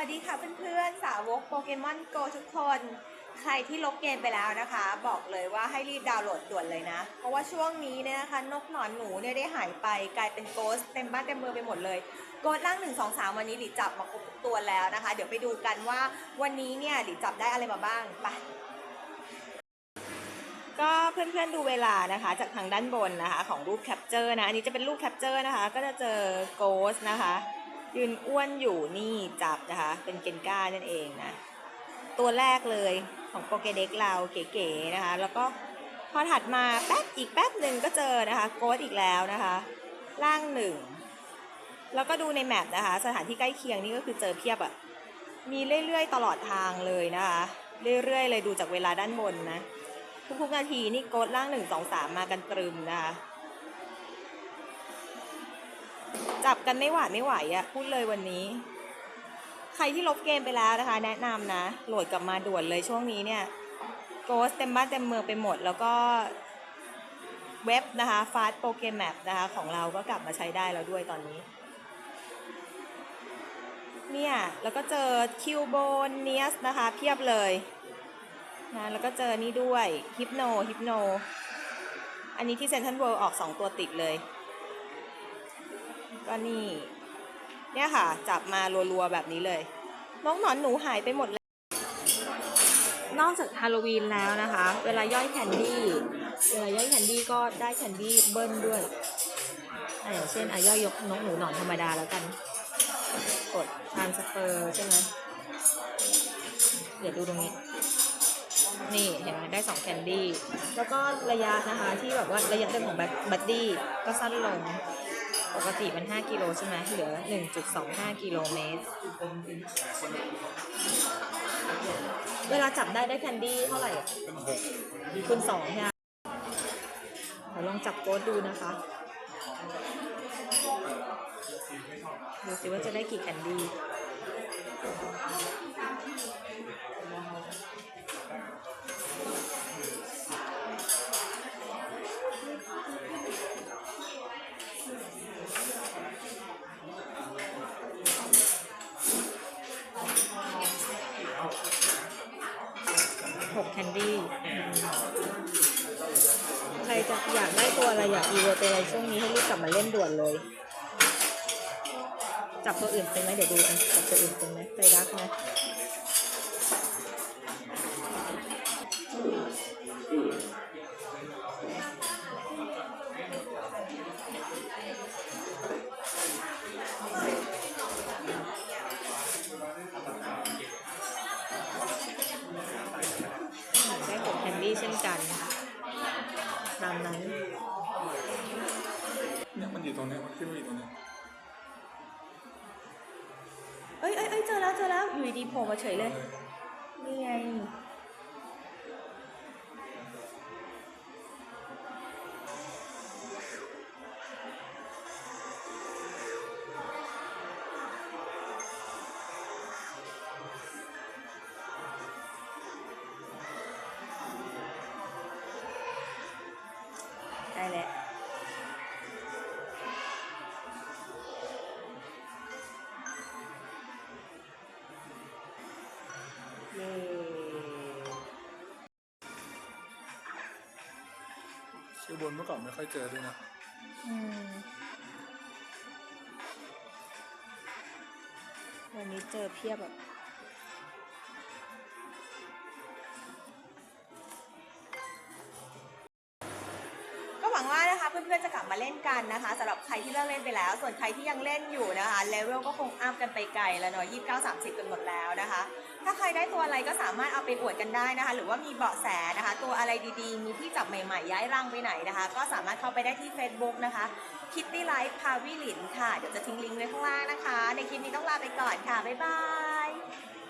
วัสดีค่ะเพื่อนๆ สาวกโปเกมอนโกทุกคน ใครที่ลบเกมไปแล้วนะคะ บอกเลยว่าให้รีบดาวน์โหลดด่วนเลยนะ เพราะว่าช่วงนี้เนี่ยนะคะ นกหนอนหนูเนี่ยได้หายไปกลายเป็นโกสเต็มบ้านเต็มเมืองไปหมดเลย โกสร่าง 1 2 3 วันนี้หลีจับมาครบทุกตัวแล้วนะคะ เดี๋ยวไปดูกันว่าวันนี้เนี่ยหลีจับได้อะไรมาบ้างไปก็เพื่อนๆดูเวลานะคะ จากทางด้านบนนะคะ ของรูปแคปเจอร์นะ อันนี้จะเป็นรูปแคปเจอร์นะคะ ก็จะเจอโกสนะคะ ยืนอ้วนอยู่นี่จับนะคะ เป็นเกนก้านั่นเองนะ ตัวแรกเลยของโปเกเด็กเราเก๋ๆนะคะ แล้วก็พอถัดมาแป๊บอีกแป๊บหนึ่งก็เจอนะคะ โกสอีกแล้วนะคะ ล่างหนึ่งแล้วก็ดูในแมปนะคะ สถานที่ใกล้เคียงนี่ก็คือเจอเพียบอะมีเรื่อยๆ ตลอดทางเลยนะคะ เรื่อยๆ เลยดูจากเวลาด้านบนนะ ทุกๆนาทีนี่โกดล่างหนึ่งสองสามมากันตรึมนะคะ จับกันไม่หวาดไม่ไหวอะพูดเลยวันนี้ ใครที่ลบเกมไปแล้วนะคะ แนะนำนะ โหลดกลับมาด่วนเลยช่วงนี้เนี่ยโกสเต็มบ้านเต็มเมืองไปหมด แล้วก็เว็บนะคะฟาสโปเกมแมปนะคะของเราก็กลับมาใช้ได้แล้วด้วยตอนนี้ เนี่ย แล้วก็เจอคิวโบนเนียสนะคะ เพียบเลยนะแล้วก็เจอนี่ด้วยฮิปโนฮิปโนอันนี้ที่เซนทันเวิลด์ออก 2 ตัวติดเลย ก็นี่ เนี่ยค่ะ จับมารัวๆแบบนี้เลย น้องหนอนหนูหายไปหมดแล้ว นอกจากฮาโลวีนแล้วนะคะ เวลาย่อยแคนดี้เวลาย่อยแคนดี้ก็ได้แคนดี้เบิ้ลด้วยอย่างเช่นอะย่อยยกนกหนูหนอนธรรมดาแล้วกัน กด transfer ใช่ไหมเดี๋ยวดูตรงนี้ นี่เห็นไหมได้สองแคนดี้ แล้วก็ระยะนะคะที่แบบว่าระยะเดินของบัดดี้ก็สั้นลง ปกติมัน 5 กิโลใช่ไหมเหลือ 1.25 กิโลเมตร เวลาจับได้ได้แคนดี้เท่าไหร่คุณสองใช่ไหมเดี๋ยวลองจับโค้ดดูนะคะ ดูสิว่าจะได้กี่แคนดี้ 6แคนดี้ใครจะอยากได้ตัวอะไรอยากอีโวตัวอะไรช่วงนี้ให้รีบกลับมาเล่นด่วนเลย จับตัวอื่นเป็นไหมเดี๋ยวดูอะจับตัวอื่นเป็นไหมใจรักไห ตามนั้นเนี่ยมันอยู่ตรงเนี้ยมันขึ้นมาอยู่ตรงเนี้ยเอ้ยเอ้ยเอ้ยเจอแล้วเจอแล้วอยู่ดีๆโผล่มาเฉยเลย นี่ไง ชื่อบนเมื่อก่อนไม่ค่อยเจอด้วยนะอืมวันนี้เจอเพียบแบบก็หวังว่านะคะเพื่อนๆจะกลับมาเล่นกันนะคะสำหรับใครที่เลิกเล่นไปแล้ว ส่วนใครที่ยังเล่นอยู่นะคะเลเวลก็คงอัพกันไปไกลแล้วเนาะยี่สิบเก้าสามสิบกันหมดแล้วนะคะ ถ้าใครได้ตัวอะไรก็สามารถเอาไปอวดกันได้นะคะ หรือว่ามีเบาะแสนะคะ ตัวอะไรดีๆ มีที่จับใหม่ๆ ย้ายร่างไปไหนนะคะ ก็สามารถเข้าไปได้ที่ Facebook นะคะ Kitty Life พาวิลินค่ะ เดี๋ยวจะทิ้งลิงก์ไว้ข้างล่างนะคะ ในคลิปนี้ต้องลาไปก่อนค่ะ บ๊ายบาย